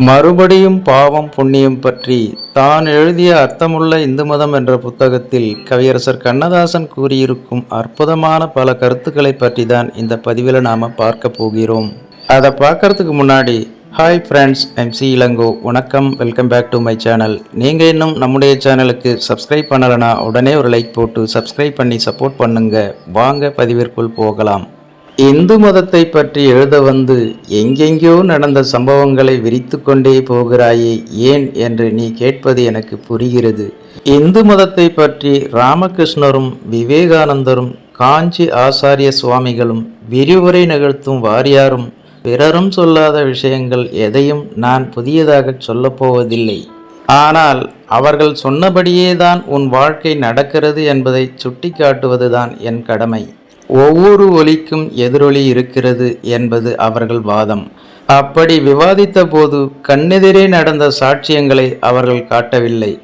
மறுபடியும் பாவம் புண்ணியம் பற்றி தான் எழுதிய அர்த்தமுள்ள இந்து மதம் என்ற புத்தகத்தில் கவியரசர் கண்ணதாசன் கூறியிருக்கும் அற்புதமான பல கருத்துக்களை பற்றி தான் இந்த பதிவில் நாம் பார்க்க போகிறோம். அதை பார்க்கறதுக்கு முன்னாடி ஹாய் ஃப்ரெண்ட்ஸ் எம்சி இளங்கோ வணக்கம் welcome back to my channel நீங்கள் இன்னும் நம்முடைய சேனலுக்கு சப்ஸ்கிரைப் பண்ணலைன்னா உடனே ஒரு லைக் போட்டு சப்ஸ்கிரைப் பண்ணி சப்போர்ட் பண்ணுங்க. வாங்க பதிவிற்குள் போகலாம். இந்து மதத்தை பற்றி எழுத வந்து எங்கெங்கேயோ நடந்த சம்பவங்களை விரித்து கொண்டே போகிறாயே ஏன் என்று நீ கேட்பது எனக்கு புரிகிறது. இந்து மதத்தை பற்றி ராமகிருஷ்ணரும் விவேகானந்தரும் காஞ்சி ஆசாரிய சுவாமிகளும் விரிவுரை நிகழ்த்தும் வாரியாரும் பிறரும் சொல்லாத விஷயங்கள் எதையும் நான் புதியதாக சொல்லப் போவதில்லை. ஆனால் அவர்கள் சொன்னபடியே தான் உன் வாழ்க்கை நடக்கிறது என்பதை சுட்டிக்காட்டுவதுதான் என் கடமை. ஒவ்வொரு ஒலிக்கும் எதிரொலி இருக்கிறது என்பது அவர்கள் வாதம். அப்படி விவாதித்த போது கண்ணெதிரே நடந்த சாட்சியங்களை அவர்கள் காட்டவில்லை.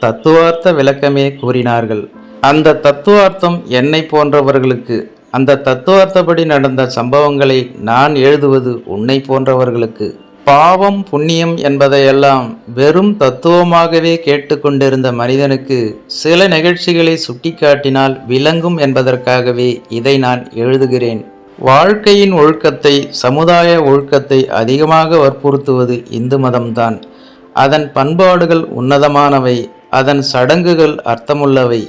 தத்துவார்த்த விளக்கமே கூறினார்கள். அந்த தத்துவார்த்தம் என்னை போன்றவர்களுக்கு அந்த தத்துவார்த்தப்படி நடந்த சம்பவங்களை நான் எழுதுவது உன்னை போன்றவர்களுக்கு பாவம் புண்ணியம் என்பதையெல்லாம் வெறும் தத்துவமாகவே கேட்டுக்கொண்டிருந்த மனிதனுக்கு சில நிகழ்ச்சிகளை சுட்டிக்காட்டினால் விளங்கும் என்பதற்காகவே இதை நான் எழுதுகிறேன். வாழ்க்கையின் ஒழுக்கத்தை சமுதாய ஒழுக்கத்தை அதிகமாக வற்புறுத்துவது இந்து மதம்தான். அதன் பண்பாடுகள் உன்னதமானவை அதன் சடங்குகள் அர்த்தமுள்ளவை.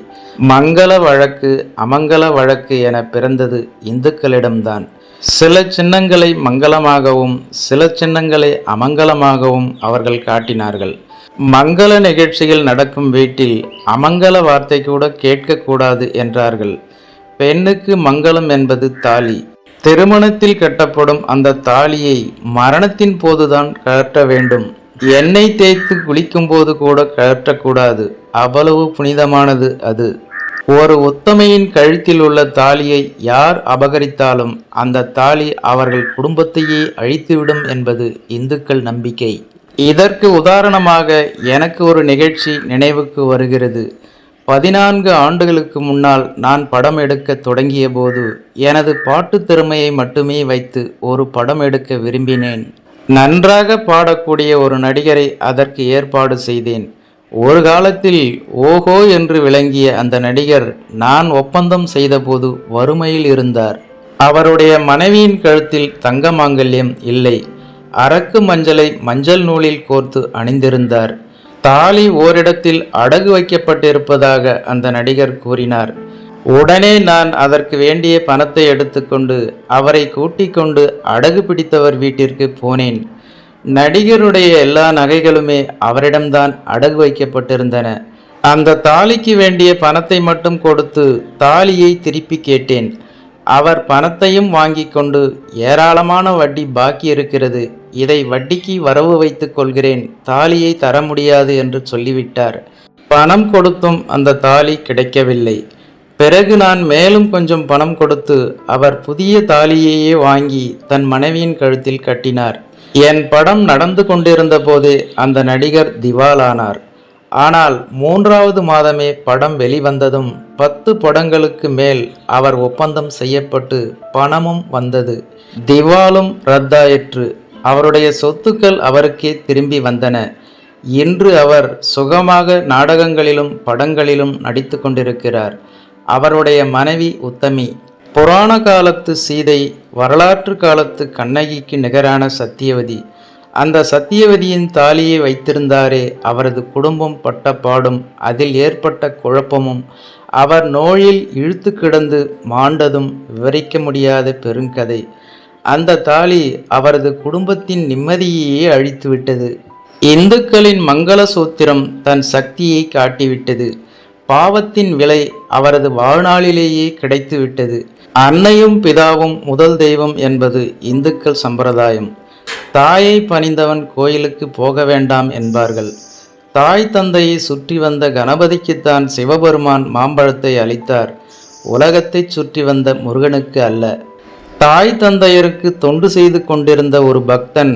மங்கள வழக்கு அமங்கல வழக்கு என பிறந்தது இந்துக்களிடம்தான். சில சின்னங்களை மங்களமாகவும் சில சின்னங்களை அமங்கலமாகவும் அவர்கள் காட்டினார்கள். மங்கள நிகழ்ச்சிகள் நடக்கும் வீட்டில் அமங்கல வார்த்தை கூட கேட்கக்கூடாது என்றார்கள். பெண்ணுக்கு மங்களம் என்பது தாலி. திருமணத்தில் கட்டப்படும் அந்த தாலியை மரணத்தின் போதுதான் கழற்ற வேண்டும். எண்ணெய் தேய்த்து குளிக்கும் போது கூட கழற்றக்கூடாது. அவ்வளவு புனிதமானது அது. ஒரு உத்தமையின் கழுத்தில் உள்ள தாலியை யார் அபகரித்தாலும் அந்த தாலி அவர்கள் குடும்பத்தையே அழித்துவிடும் என்பது இந்துக்கள் நம்பிக்கை. இதற்கு உதாரணமாக எனக்கு ஒரு நிகழ்ச்சி நினைவுக்கு வருகிறது. பதினான்கு ஆண்டுகளுக்கு முன்னால் நான் படம் எடுக்க தொடங்கிய போது எனது பாட்டு திறமையை மட்டுமே வைத்து ஒரு படம் எடுக்க விரும்பினேன். நன்றாக பாடக்கூடிய ஒரு நடிகரை அதற்கு ஏற்பாடு செய்தேன். ஒரு காலத்தில் ஓஹோ என்று விளங்கிய அந்த நடிகர் நான் ஒப்பந்தம் செய்தபோது வறுமையில் இருந்தார். அவருடைய மனைவியின் கழுத்தில் தங்க மாங்கல்யம் இல்லை. அரக்கு மஞ்சளை மஞ்சள் நூலில் கோர்த்து அணிந்திருந்தார். தாலி ஓரிடத்தில் அடகு வைக்கப்பட்டிருப்பதாக அந்த நடிகர் கூறினார். உடனே நான் அதற்கு வேண்டிய பணத்தை எடுத்துக்கொண்டு அவரை கூட்டிக் கொண்டு அடகு பிடித்தவர் வீட்டிற்கு போனேன். நடிகருடைய எல்லா நகைகளுமே அவரிடம்தான் அடகு வைக்கப்பட்டிருந்தன. அந்த தாலிக்கு வேண்டிய பணத்தை மட்டும் கொடுத்து தாலியை திருப்பி கேட்டேன். அவர் பணத்தையும் வாங்கி கொண்டு ஏராளமான வட்டி பாக்கி இருக்கிறது. இதை வட்டிக்கு வரவு வைத்துக் கொள்கிறேன். தாலியை தர முடியாது என்று சொல்லிவிட்டார். பணம் கொடுத்தும் அந்த தாலி கிடைக்கவில்லை. பிறகு நான் மேலும் கொஞ்சம் பணம் கொடுத்து அவர் புதிய தாலியையே வாங்கி தன் மனைவியின் கழுத்தில் கட்டினார். என் படம் நடந்து கொண்டிருந்த போதே அந்த நடிகர் திவாலானார். ஆனால் மூன்றாவது மாதமே படம் வெளிவந்ததும் பத்து படங்களுக்கு மேல் அவர் ஒப்பந்தம் செய்யப்பட்டு பணமும் வந்தது. திவாலும் ரத்தாயிற்று. அவருடைய சொத்துக்கள் அவருக்கே திரும்பி வந்தன. இன்று அவர் சுகமாக நாடகங்களிலும் படங்களிலும் நடித்து கொண்டிருக்கிறார். அவருடைய மனைவி உத்தமி. புராண காலத்து சீதை வரலாற்று காலத்து கண்ணகிக்கு நிகரான சத்தியவதி. அந்த சத்தியவதியின் தாலியை வைத்திருந்தாரே அவரது குடும்பம் பட்ட பாடும் அதில் ஏற்பட்ட குழப்பமும் அவர் நோயில் இழுத்து கிடந்து மாண்டதும் விவரிக்க முடியாத பெருங்கதை. அந்த தாலி அவரது குடும்பத்தின் நிம்மதியையே அழித்துவிட்டது. இந்துக்களின் மங்கள சூத்திரம் தன் சக்தியை காட்டிவிட்டது. பாவத்தின் விலை அவரது வாழ்நாளிலேயே கிடைத்துவிட்டது. அன்னையும் பிதாவும் முதல் தெய்வம் என்பது இந்துக்கள் சம்பிரதாயம். தாயை பணிந்தவன் கோயிலுக்கு போக வேண்டாம் என்பார்கள். தாய் தந்தையை சுற்றி வந்த கணபதிக்குத்தான் சிவபெருமான் மாம்பழத்தை அளித்தார். உலகத்தைச் சுற்றி வந்த முருகனுக்கு அல்ல. தாய் தந்தையருக்கு தொண்டு செய்து கொண்டிருந்த ஒரு பக்தன்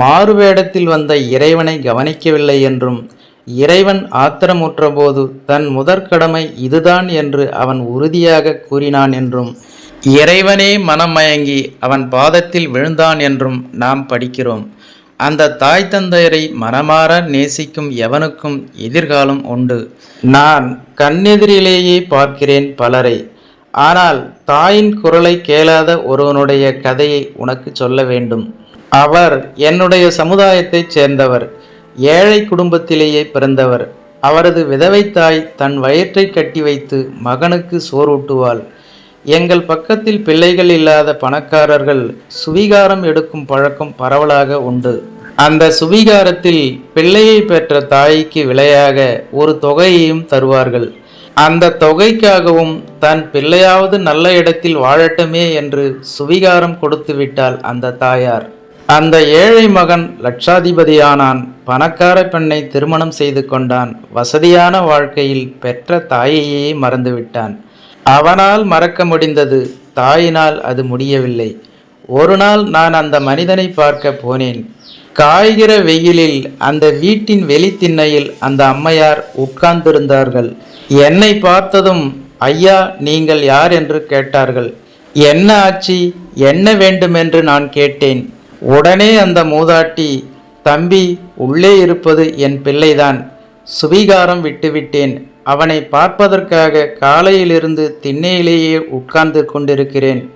மாறுவேடத்தில் வந்த இறைவனை கவனிக்கவில்லை என்றும் இறைவன் ஆத்திரமுற்றபோது தன் முதற்கடமை இதுதான் என்று அவன் உறுதியாக கூறினான் என்றும் இறைவனே மனம் மயங்கி அவன் பாதத்தில் விழுந்தான் என்றும் நாம் படிக்கிறோம். அந்த தாய் தந்தையரை மனமாற நேசிக்கும் எவனுக்கும் எதிர்காலம் உண்டு. நான் கண்ணெதிரிலேயே பார்க்கிறேன் பலரை. ஆனால் தாயின் குரலை கேளாத ஒருவனுடைய கதையை உனக்கு சொல்ல வேண்டும். அவர் என்னுடைய சமுதாயத்தைச் சேர்ந்தவர். ஏழை குடும்பத்திலேயே பிறந்தவர். அவரது விதவை தாய் தன் வயிற்றை கட்டி வைத்து மகனுக்கு சோறூட்டுவாள். எங்கள் பக்கத்தில் பிள்ளைகள் இல்லாத பணக்காரர்கள் சுவிகாரம் எடுக்கும் பழக்கம் பரவலாக உண்டு. அந்த சுவிகாரத்தில் பிள்ளையை பெற்ற தாய்க்கு விலையாக ஒரு தொகையையும் தருவார்கள். அந்த தொகைக்காகவும் தன் பிள்ளையாவது நல்ல இடத்தில் வாழட்டுமே என்று சுவிகாரம் கொடுத்து விட்டாள் அந்த தாயார். அந்த ஏழை மகன் லட்சாதிபதியானான். பணக்கார பெண்ணை திருமணம் செய்து கொண்டான். வசதியான வாழ்க்கையில் பெற்ற தாயையே மறந்துவிட்டான். அவனால் மறக்க முடிந்தது. தாயினால் அது முடியவில்லை. ஒரு நாள் நான் அந்த மனிதனை பார்க்க போனேன். காய்கிற வெயிலில் அந்த வீட்டின் வெளித்திண்ணையில் அந்த அம்மையார் உட்கார்ந்திருந்தார்கள். என்னை பார்த்ததும் ஐயா நீங்கள் யார்? என்று கேட்டார்கள். என்ன ஆச்சி? என்ன வேண்டுமென்று நான் கேட்டேன். உடனே அந்த மூதாட்டி தம்பி உள்ளே இருப்பது என் பிள்ளைதான். சுவீகாரம் விட்டுவிட்டேன். அவனை பார்ப்பதற்காக காலையிலிருந்து திண்ணையிலேயே உட்கார்ந்து கொண்டிருக்கிறேன்.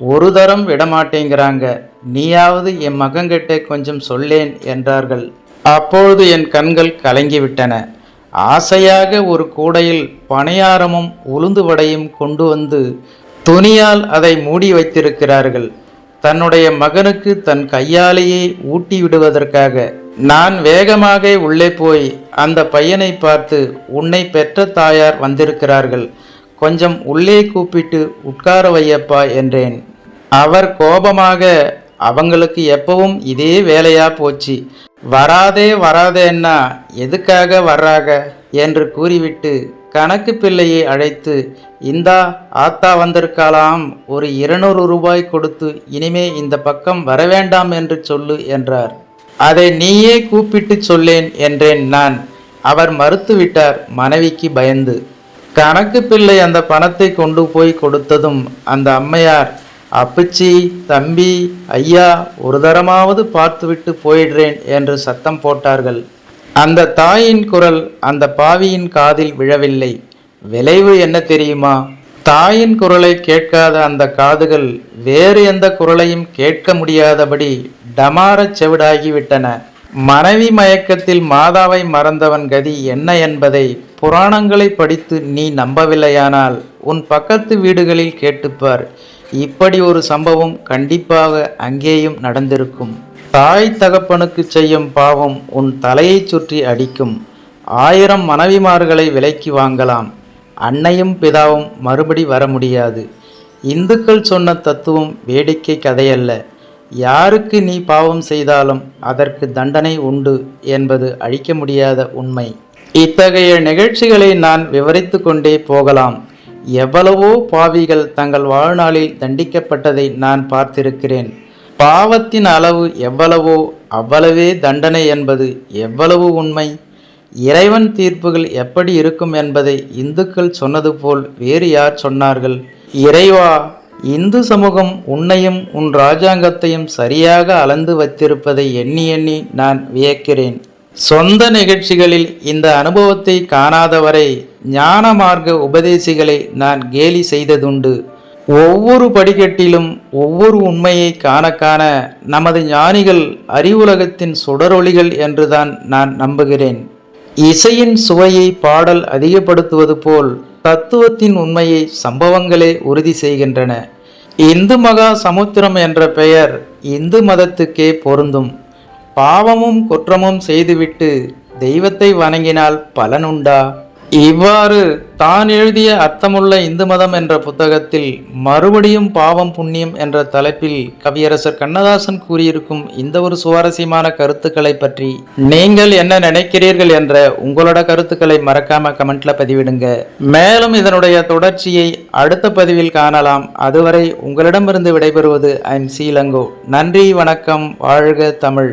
ஒரு தரம் விடமாட்டேங்கிறாங்க. நீயாவது என் மகங்கிட்ட கொஞ்சம் சொல்லேன் என்றார்கள். அப்பொழுது என் கண்கள் கலங்கிவிட்டன. ஆசையாக ஒரு கூடையில் பணியாரமும் உளுந்து வடையும் கொண்டு வந்து துணியால் அதை மூடி வைத்திருக்கிறார்கள். தன்னுடைய மகனுக்கு தன் கையாலேயே ஊட்டி விடுவதற்காக நான் வேகமாக உள்ளே போய் அந்த பையனை பார்த்து உன்னை பெற்ற தாயார் வந்திருக்கிறார்கள். கொஞ்சம் உள்ளே கூப்பிட்டு உட்கார வையப்பா என்றேன். அவர் கோபமாக அவங்களுக்கு எப்பவும் இதே வேலையா போச்சு. வராதே வராதேன்னா எதுக்காக வர்றாக? என்று கூறிவிட்டு கணக்கு பிள்ளையை அழைத்து இந்தா ஆத்தா வந்திருக்காளாம் ஒரு இருநூறு ரூபாய் கொடுத்து இனிமே இந்த பக்கம் வரவேண்டாம் என்று சொல்லு என்றார். அதை நீயே கூப்பிட்டு சொல்லேன் என்றேன் நான். அவர் மறுத்துவிட்டார் மனைவிக்கு பயந்து. கணக்கு பிள்ளை அந்த பணத்தை கொண்டு போய் கொடுத்ததும் அந்த அம்மையார் அப்பச்சி தம்பி ஐயா ஒரு தரமாவது பார்த்துவிட்டு போயிடுறேன் என்று சத்தம் போட்டார்கள். அந்த தாயின் குரல் அந்த பாவியின் காதில் விழவில்லை. விளைவு என்ன தெரியுமா? தாயின் குரலை கேட்காத அந்த காதுகள் வேறு எந்த குரலையும் கேட்க முடியாதபடி டமாரச் செவிடாகிவிட்டன. மனைவி மயக்கத்தில் மாதாவை மறந்தவன் கதி என்ன என்பதை புராணங்களை படித்து நீ நம்பவில்லையானால் உன் பக்கத்து வீடுகளில் கேட்டுப்பார். இப்படி ஒரு சம்பவம் கண்டிப்பாக அங்கேயும் நடந்திருக்கும். தாய் தகப்பனுக்கு செய்யும் பாவம் உன் தலையைச் சுற்றி அடிக்கும். ஆயிரம் மனைவிமார்களை விலைக்கு வாங்கலாம். அன்னையும் பிதாவும் மறுபடி வர முடியாது. இந்துக்கள் சொன்ன தத்துவம் வேடிக்கை கதையல்ல. யாருக்கு நீ பாவம் செய்தாலும் அதற்கு தண்டனை உண்டு என்பது அழிக்க முடியாத உண்மை. இத்தகைய நிகழ்ச்சிகளை நான் விவரித்து கொண்டே போகலாம். எவ்வளவோ பாவிகள் தங்கள் வாழ்நாளில் தண்டிக்கப்பட்டதை நான் பார்த்திருக்கிறேன். பாவத்தின் அளவு எவ்வளவோ அவ்வளவே தண்டனை என்பது எவ்வளவு உண்மை? இறைவன் தீர்ப்புகள் எப்படி இருக்கும் என்பதை இந்துக்கள் சொன்னது போல் வேறு யார் சொன்னார்கள்? இறைவா இந்து சமூகம் உன்னையும் உன் ராஜாங்கத்தையும் சரியாக அளந்து வைத்திருப்பதை எண்ணி எண்ணி நான் வியக்கிறேன். சொந்த நிகழ்ச்சிகளில் இந்த அனுபவத்தை காணாதவரை ஞான மார்க்க உபதேசிகளை நான் கேலி செய்ததுண்டு. ஒவ்வொரு படிக்கட்டிலும் ஒவ்வொரு உண்மையை காண காண நமது ஞானிகள் அறிவுலகத்தின் சுடரொளிகள் என்றுதான் நான் நம்புகிறேன். இசையின் சுவையை பாடல் அதிகப்படுத்துவது போல் தத்துவத்தின் உண்மையை சம்பவங்களே உறுதி செய்கின்றன. இந்து மகா சமுத்திரம் என்ற பெயர் இந்து மதத்துக்கே பொருந்தும். பாவமும் குற்றமும் செய்துவிட்டு தெய்வத்தை வணங்கினால் பலனுண்டா இவ்வாறு தான் எழுதிய அர்த்தமுள்ள இந்து மதம் என்ற புத்தகத்தில் மறுபடியும் பாவம் புண்ணியம் என்ற தலைப்பில் கவியரசர் கண்ணதாசன் கூறியிருக்கும் இந்த ஒரு சுவாரஸ்யமான கருத்துக்களை பற்றி நீங்கள் என்ன நினைக்கிறீர்கள் என்ற உங்களோட கருத்துக்களை மறக்காம கமெண்ட்ல பதிவிடுங்க. மேலும் இதனுடைய தொடர்ச்சியை அடுத்த பதிவில் காணலாம். அதுவரை உங்களிடமிருந்து விடைபெறுவது ஐம் சீலங்கோ நன்றி வணக்கம் வாழ்க தமிழ்.